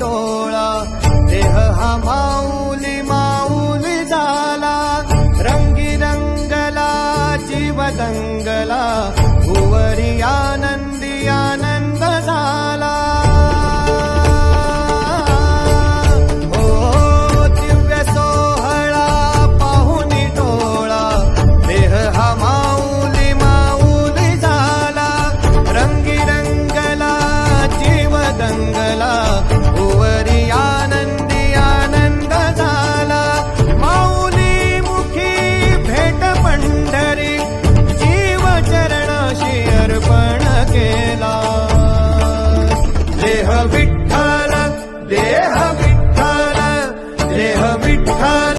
डोळा देह हा माऊली माऊली झाला रंगी रंगला जीवदंग. I'll be